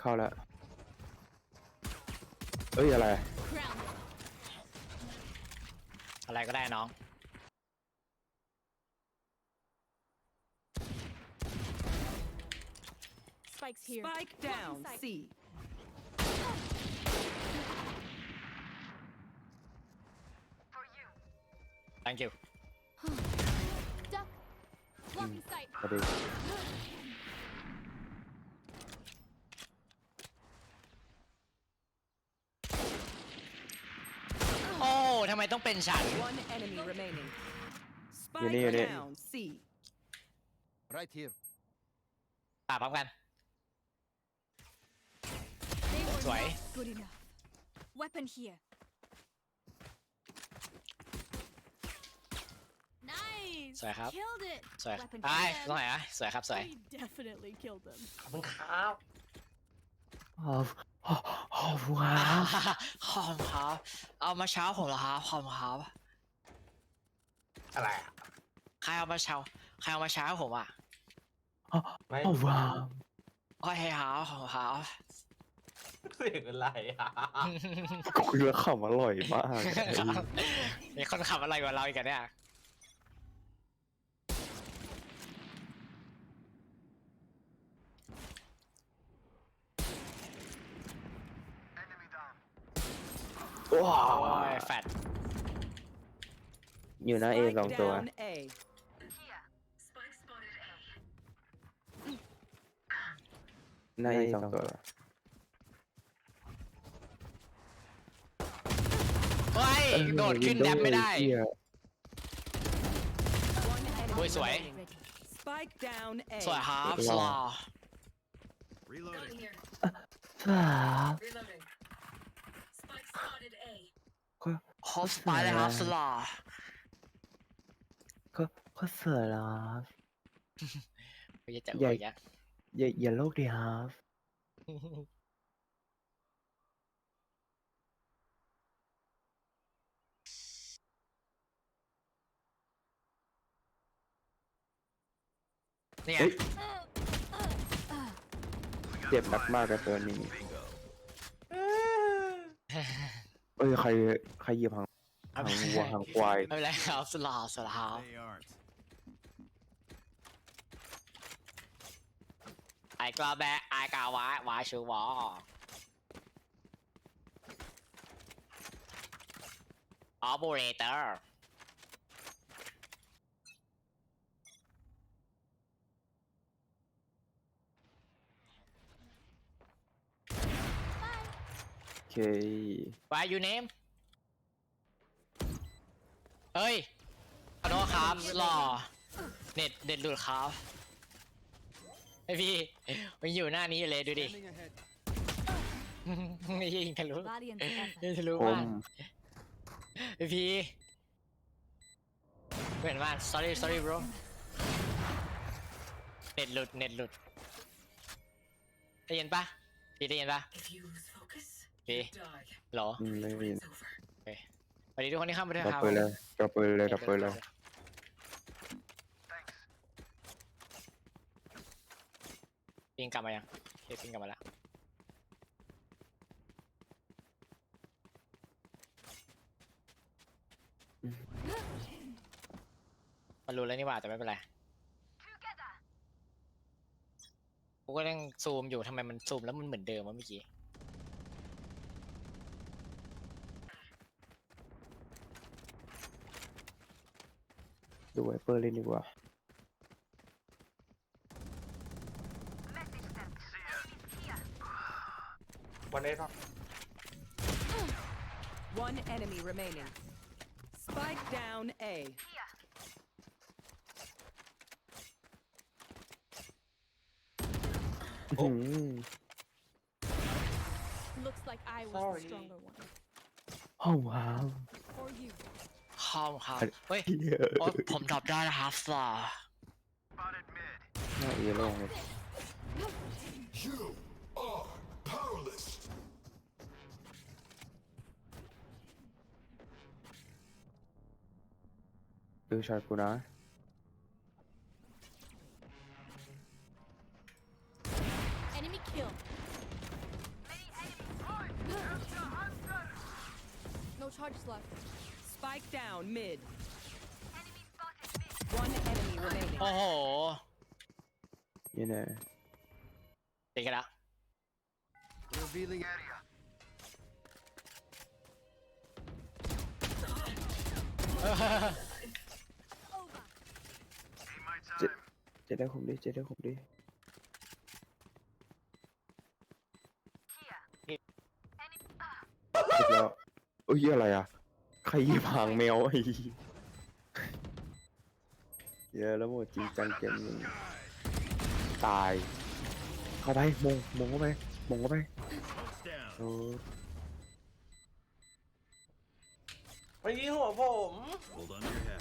เข้าแล้วเอ้ยอะไร Grounded. อะไรก็ได้น้อง Spikes here. Spike down. sight. C. thank you Duck. Blocking sight. ประเด็ เป็นฉัน One enemy remaining. Spike Yun, yun, yun. down. C. Right here. ป่าพร้อมกัน They were Sorry. not good enough. Weapon here. Nice. สวยครับ Killed it. สวย Weapon ไอ้ for ตรงไหน them. อะสวยครับสวย We definitely killed them. ขอบคุณครับ ข อบขอบขอบคุณครับขอบคุณครับ เอามาเช้าผมเหรอครับขอบคุณครับ อะไรอะใครเอามาเช้า ใครเอามาเช้าผมอะไม่ขอบคุณครับโอเคครับขอบคุณครับเสียงอะไรอะก็คือขำอร่อยมาก มีคนขับอะไรกว่าเราอีกอะเนี่ย ว้าวโอ้ยแฟดอยู่หน้าเอ Spike สองตัว down A. หน้าเอสองตัว เฮ้ยโดดขึ้นแดมไม่ได้เหี้ย One enemy Ôi, giỏi. remaining. Spike down A. สวยครับสลอ Reloading. ครับ Reloading. Spike spotted A. ฮอสไปเลยครับสลอก็ก็เสือแล้วครับไม่จะใหญ่อวยอีกอะอย่าอย่าโลกดีครับเนี่ยเฮ้ยเจ็บหนักมากกับตัวนี้ เอ้ยใครใครเหยียบหางหางวัวหางควายไม่เป็นไรครับสลอสลอ They aren't. ไอ้กระแบะไอ้กาวะวาชูวอออบูเรเตอร์ โอเควายยูเนมเฮ้ยขอโทษครับหล่อเน็ตเด็ดหลุดครับไอพี่มันอยู่หน้านี้อยู่เลยดูดิ Scanning ahead. ไม่ยิงทะลุ Valiant ยิง effort. ทะลุผมมากไอพี่เห็นมาก sorry sorry bro เน็ตหลุดเน็ตหลุดได้ยินปะพี่ได้ยินปะ If you lose focus, Okay. you die. เหรออืมไม่ได้ยิน It's over. สวัสดีทุกคนที่เข้ามาด้วยดับครับปืนเลยดับปืนเลยดับปืนเลยปิงกลับมายังโอเคปิงกลับมาแล้วมันรู้แล้วนี่หว่าแต่ไม่เป็นไรกูก็ยังซูมอยู่ทำไมมันซูมแล้วมันเหมือนเดิมวะเมื่อกี้ ดูไวเปอร์เล่นดีกว่า วันนี้ต้อง One enemy remaining. Spike down A. อื้อหือ Looks like I was Sorry. the stronger one. โอ้ว้าว For you. คอมครับ เฮ้ยผมดรอบได้นะครับสาน้าเอีงเลย You are powerless. ดูช็อตกูนะ Enemy left. Spike down mid. One enemy remaining. โอ้โหนี่แน่ติดกันละ Revealing area. Over. เจะได้คุมดิเจะได้คุมดิเสร็จแล้วเอ้ยอะไรอะ ใครยีบหางแมวไอ้เหี้ยอะแล้วหมดจริงจังเกมนึงตาย เข้าไปมงมงเข้าไปมงเข้าไป Smoke's down. เออไปยี่หัวผม Hold on to your hat.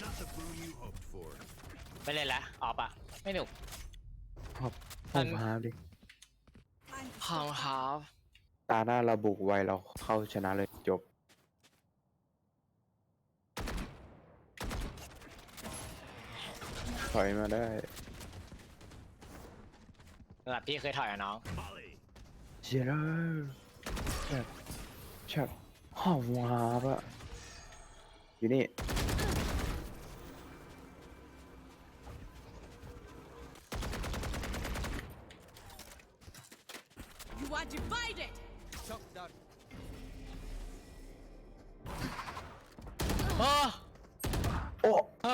Not the boon you hoped for. ไม่เล่นละออกอะไม่หนุกห้องพาดิห้องฮาฟ ตาหน้าเราบุกไวเราเข้าชนะเลยจบ ถอยมาได้ระดับพี่เคยถอยกับน้อง Molly. เชียร์แบบแบบห้องวาบอะอยู่นี่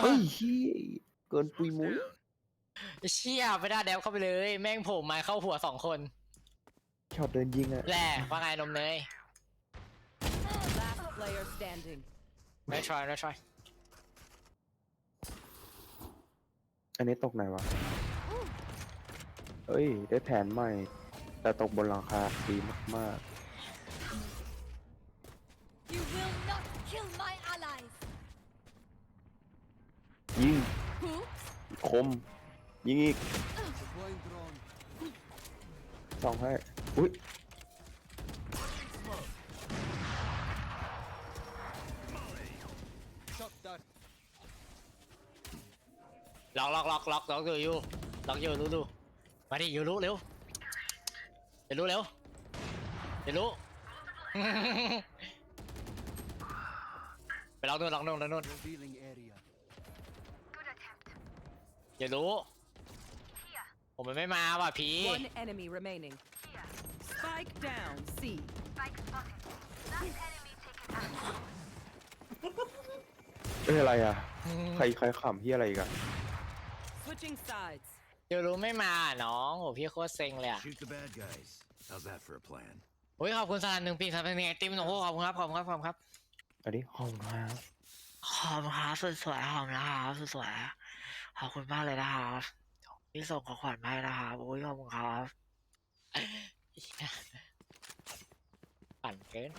เฮ้ยเหี้ยเกินปุยมุ้ยเชี่ยไม่ได้แดบเข้าไปเลย แม่งโผล่มาเข้าหัวสองคนช็อตเดินยิงอะแหละว่าไงนมเนย Last player standing. ไม่ทรอยไม่ทรอยอันนี้ตกไหนวะเอ้ย ได้แผนใหม่ แต่ตกบนหลังคาดีมาก You will not kill my allies. ๆ ยิง Who? คม ยิงอีกสองให้อุ้ยล็อกล็อกล็อกล็อกล็อกอยู่อยู่ล็อกอยู่รู้ดูมาดิอยู่รู้เร็วเดี๋ยวรู้เร็วเดี๋ยวรู้ไปล็อกนู่นล็อกนู่นล็อกนู่น Revealing area. เดี๋ยวรู้ ผมมันไม่มาว่ะพี่ One enemy remaining. Spike down C. เอ้ยอะไรอะ ใครใครขำที่อะไรอีกอะ Switching sides. เดี๋ยวรู้ไม่มาน้องโหพี่โคตรเซ็งเลยอะ Shoot the bad guys. How's that for a plan? โอ้ยขอบคุณสารหนึ่งปีสามเป็นไงติมโอ้โหขอบคุณครับขอบคุณครับขอบคุณครับอันนี้ห้องน้ขอบคุณครับสวยๆขอบคุณนะครับสวยๆ ขอบคุณมากเลยนะครับที่ส่งของขวัญมาให้นะครับโอ้ยขอบคุณครับปั่นเกิน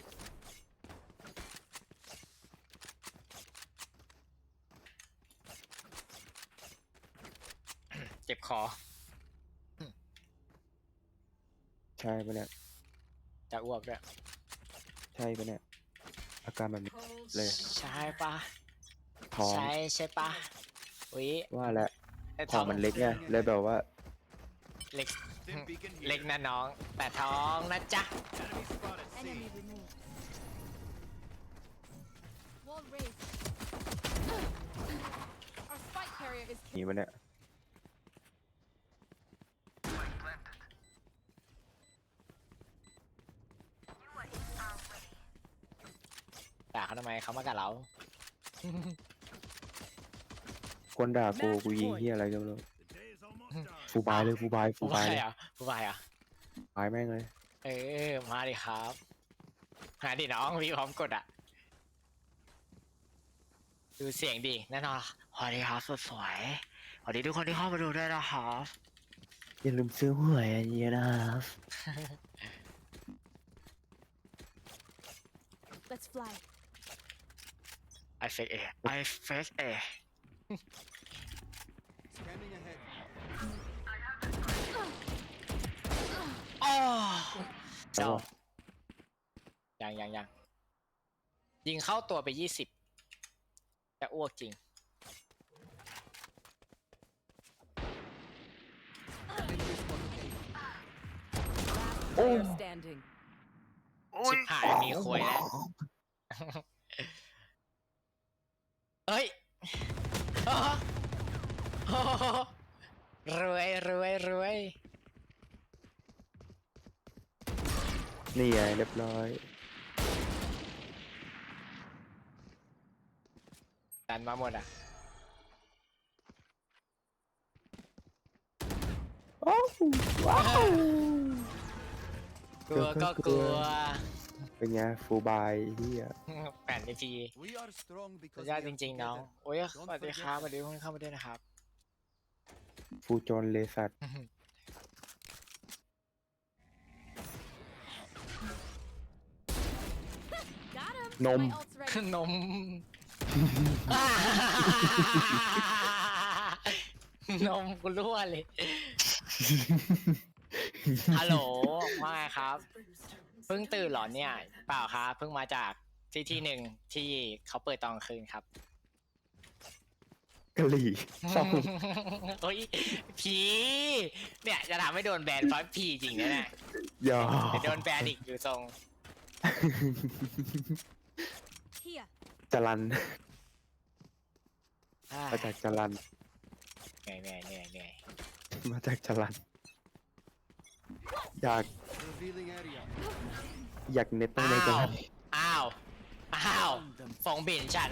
เจ็บคอำใช่ปะเนี่ยจะอ้วกด้วยใช่ปะเนี่ยอาการแบบนี้เลย ใช่ปะท้องใช่ใช่ปะ อุ้ยว่าแล้วไอ้ท้องมันเล็กไงเลยแบบว่า เล็ก Stim beacon here. เล็กนะน้อง แต่ท้องนะจ๊ะ Enemy spotted. C. Enemy removed. Wall raised. Our spike carrier is หนีมาเนี่ยด่าเขาทำไมเขามากับเรา คนด่ากูกูยิงที่อะไรก็ไม่รู้ The day is almost done. ฟูบายเลยฟูบายฟูผู้บาบายยเลยอะผู้บายอะ บายแม่งเลยเออ มาดิครับมาดิน้องพี่พร้อมกดอะ ดูเสียงดีแน่นอนสวัสดีครับสดสวยสวัสดีทุกคนที่เข้ามาดูด้วยนะครับอย่าลืมซื้อหวยอันนี้นะครับ Let's fly. ไอเฟกเอไอเฟกเอ Scanning ahead. อ๋อแล้เจ้าวก็ยังยังยังยิงเข้าตัวไปยี่สิบจะอ้วกจริง Last player standing. โอ้ชิบหายมีควยแล้ว เฮ้ยโอ้โหโอ้โห รวยรวยรวยนี่ไงเรียบร้อย ดันมาหมดอะ โอ้ว้าวกลัวก็กลัว เป็นไงฟูลบายเฮียแปดนาที We are strong สุ because ดยอด we จ are ริงๆน้อง together. โอ้ยสวัสดีครับสวัสดีทุกคนเข้ามาด้วยนะครับ ฟูจอนเลสัต Got him. Nom. My ult's ready. นมนมกูรั่วเลยฮัลโหลว่าไงครับ เพิ่งตื่นเหรอเนี่ย เปล่าครับเพิ่งมาจากที่ที่หนึ่งที่เขาเปิดตอนกลางคืนครับ กะหรี่ช่องโอ้ยผีเนี่ยจะทำให้โดนแบนเพราะผีจริงนะเนี่ยยอเดี๋ยวโดนแบนอีกอยู่ทรง Here. จรันอ่ามาจากจรันเหนื่อยเหนื่อยเหนื่อยเหนื่อยมาจากจรันอยาก Revealing area. อยากเน็ตต้องในจอ้าวรันอ้าวอ้าวฟงบินฉัน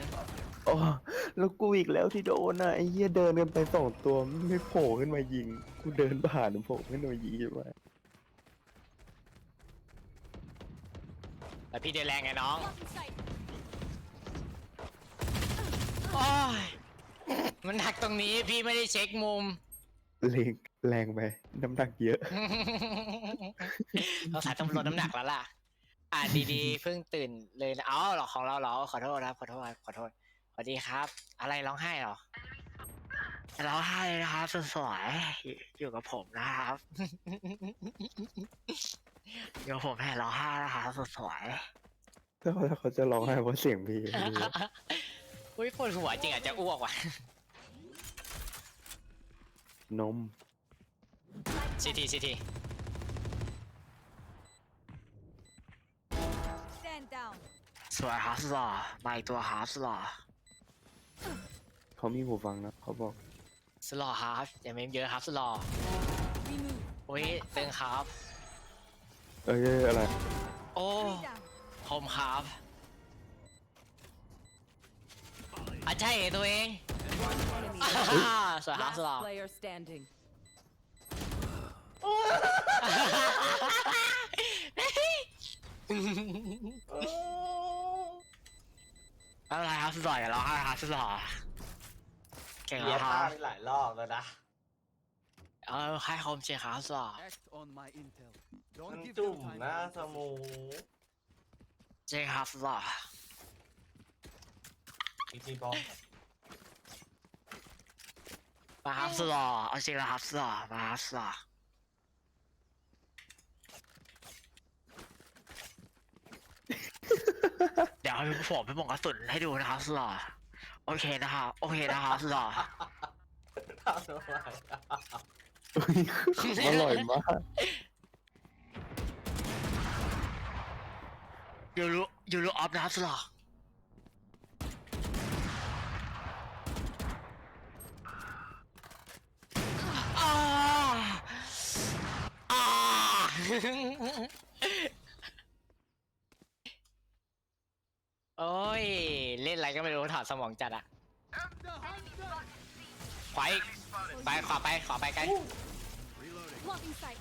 โอ้แล้วกูอีกแล้วที่โดนอะไอ้เหี้ยเดินกันไปสองตัวไม่โผล่ขึ้นมายิง กูเดินผ่านโผล่ขึ้นมายิงใช่ไหมแล้วพี่เดินแรงไงน้อง Blocking sight. โอ้ยมันหนักตรงนี้พี่ไม่ได้เช็คมุมแรงแรงไปน้ำหนักเยอะเราสายต้องลดน้ำหนักแล้วล่ะ อ่าดีๆ เพิ่งตื่นเลยนะอ๋อเหรอของเราเหรอขอโทษครับขอโทษครับขอโทษสวัสดีครับ อะไรร้องไห้เหรอร้องไห้เลยนะครับสวยๆอยู่อยู่กับผมนะครับอยู่กับผมแม่ร้องไห้นะครับสวยถ้าเขาจะร้องไห้เพราะเสียงพี่ๆอุ้ยปวดหัวจริงอาจจะอ้วกว่ะ นมซีที วยครับสวยมาอีกตัวครับสวยเขามีหูฟังนะเขาบอกสลอครับอย่าเมมเยอะครับสลอ Remove. อุ้ยตึงครับ เอ้ยอะไรโอ้ Three down. คมครับอาใช่ตัวเอง Enemy. อ่าสวยครับสลอ Last player standing. อะไรครับสลออย่าร้องไห้ครับสลอเก่งเลียแล้วคท่ารับไปหลายรอบแล้วนะ เออให้คมเชียร์ครับสลอ Act on my intel. มัน Don't give จุ่ม them time. หน้า to ส answer. มูเชียร์ครับสลออีกทีบอลมาครับสลอเอาจริงแล้วครับสลอมาครับสลอ เดี๋ยวให้ผมไปบอกกระสุนให้ดูนะครับสลอโอเคนะครับโอเคนะครับสลอทำทำไมอร่อยมาก ยูรูยูรูออฟนะครับสลออ่าอ่า โอ้ย เล่นอะไรก็ไม่รู้ถอดสมองจัดอะขวาอีกไปขวาไปขวาไปไกล Reloading. Blocking sight.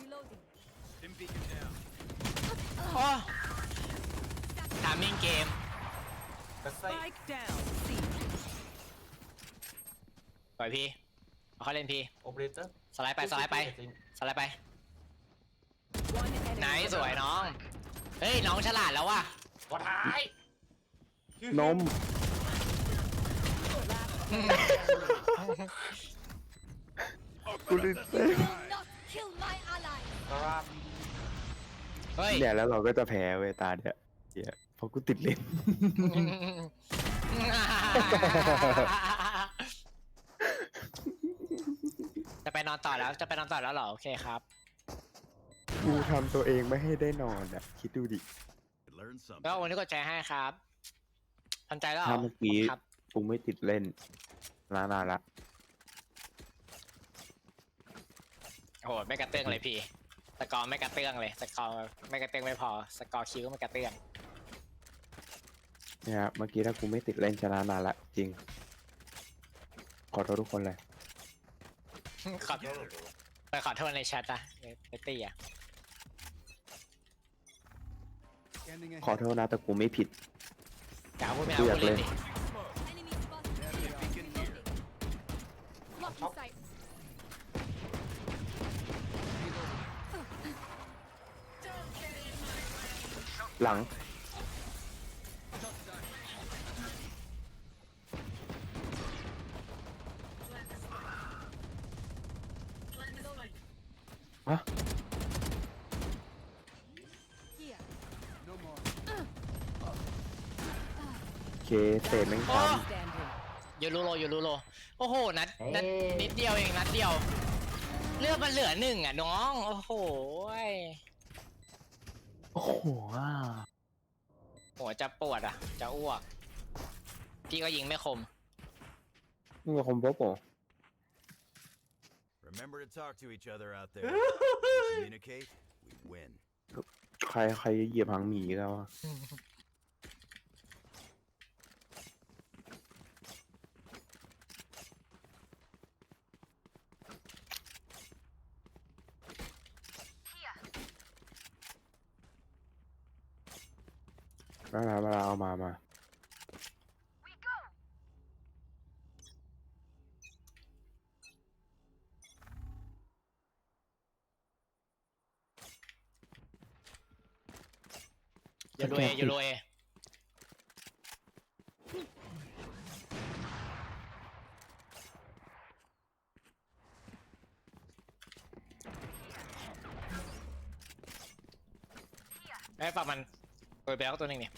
Reloading. Dim beacon down. โอ้ทามิ่งเกมกระไส้ Spike down. C. ปล่อยพี่เอาเขาเล่นพี่โอเปอเรเตอร์สไลด์ไปสไลด์ไปสไลด์ไป One enemy. ไหนสวยน้อง เฮ้ยน้องฉลาดแล้วว่ะกดท้ายนม กูลืมเต้น Will not kill my ally. ครับเฮ้ยเนี่ยแล้วเราก็จะแพ้เวยตาเนี่ยเหี้ยเพราะกูติดเล่น จะไปนอนต่อแล้วจะไปนอนต่อแล้วเหรอโอเคครับ กูทำตัวเองไม่ให้ได้นอนอะ คิดดูดิ Learn แล้ว something. วันนี้กดใจให้ครับทำใจแล้วเหรถ้าเมื่อกี้ครับกูไม่ติดเล่นนานานละโอ้โหไม่กระเตื้องเลยพี่สกอร์ไม่กระเตื้องเลยสกอร์ไม่กระเตื้องไม่พอสกอร์คิวก็ไม่กระเตื้องเนี่ยครับเมื่อกี้ถ้ากูไม่ติดเล่นชนะนานละจริง ขอโทษทุกคนเลยขอไปขอโทษในแชทอะเอตี้อะ ขอ ahead. โทษนะแต่กูไม่ผิดอย่าพูดไม่กูเอาอยากพูดเล่นเล่นดิ Enemy spotted. Reloading. Blocking sight. หลัง เคเศษแม่งโอ้ซ้ Standing. ยูรูโรยูรูโรโอ้โหนัดนัดนิดเดียวเองนัดเดียว เลือกมันเหลือหนึ่งอะน้อง โอ้โหยำโอ้โหอะหัวจะปวดอะ จะอ้วก พี่ก็ยิงไม่คม มึงกับคอมโบโป Remember to talk to each other out there. Communicate, we win. ใครใครเหยียบหางหมีแล้วอะ เวลาเวลาเอามามายูรูเอยูรูเอไอ้ยปรับมัน โดยไปแล้วตัวหนึ่งเนี่ย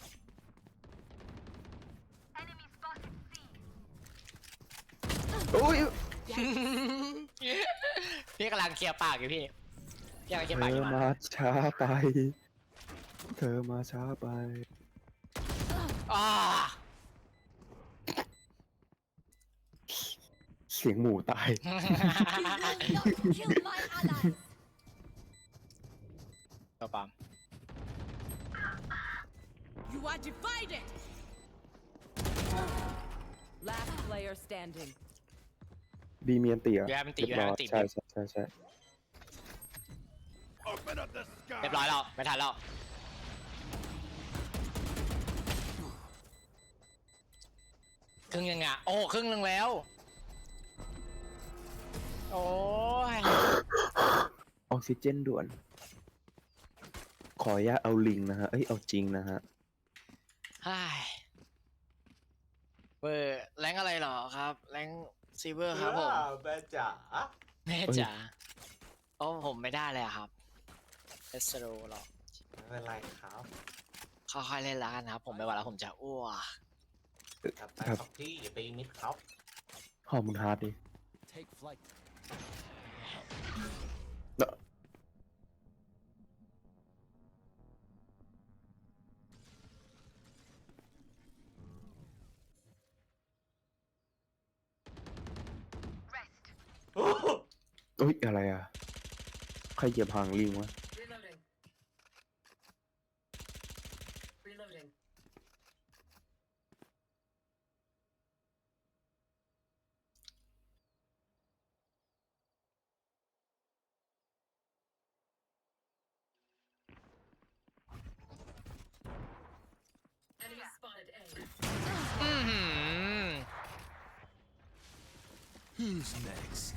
โอ้ยพี่กำลังเคลียร์ปากอยู่พี่พี่กำลังเคลียร์เธปากออยู่มามาช้าไป เธอมาช้าไปอ้าเสียงหมูตาย Do not kill my allies. ตัวปาม You are divided. Last player standing. บีเมียนตีเหรออยู่ให้มันตีเรียบร้อยอยู่ให้มันตีใช่ใช่ใช่ใช่ Open up the เรียบ sky. ร้อยแล้วไม่ทันแล้ว ครึ่งยังอะโอ้ครึ่งนึงแล้ว โอ้ยออกซิเจนด่วน ขออนุญาตเอาลิงนะฮะ เอ้ย เอาจริงนะฮะ ไอ้ยเบอร์แรงอะไรเหรอครับ แรงซีเวอร์ครับผมแม่จ๋าแม่เอ้ยจ๋าโอ้ผมไม่ได้เลยอะครับเอสโรหรอกไม่เป็นไรครับค่อยๆเล่นแล้วกันครับ ผมไม่ไหวแล้วผมจะอ้วกครับไปครับครับพี่อย่าไปมิดครับหอมมึงฮาร์ดดิ อุ้ยอะไรอะ ใครเหยียบหางลิงวะ Reloading. Reloading. Enemy spotted A. อือหือ Who's next?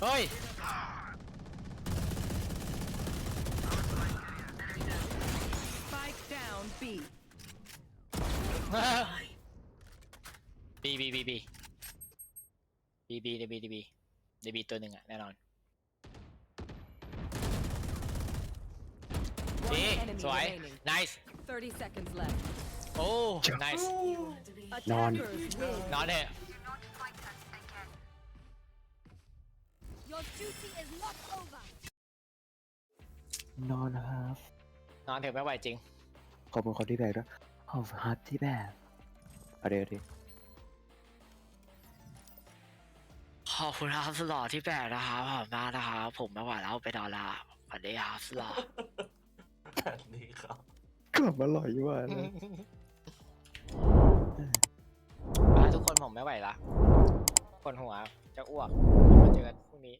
เฮ้ย Spike down B. บีบีบีบีบีบีเดบีเดบีเดบีตัวหนึ่งอะแน่นอน One บี enemy สวย remaining. nice 30 seconds left. โอ้ nice To be Non. Attackers win. นอนเถอะ Your duty is not over. นอนนะครับ นอนเถอะไม่ไหวจริง ขอบคุณคนที่แบกด้วยขอบคุณครับที่แบกเอาเดี๋ยวดิขอบคุณครับสลอที่แบกนะครับขอบคุณมากนะครับผมไม่ไหวแล้วไปนอนละสวัสดีครับสลอแบบนี้ครับ กลับมาอร่อยว่ะเลยอะทุกคนผมไม่ไหวละปวดหัวจะอ้วกมาเจอกันพรุ่งนี้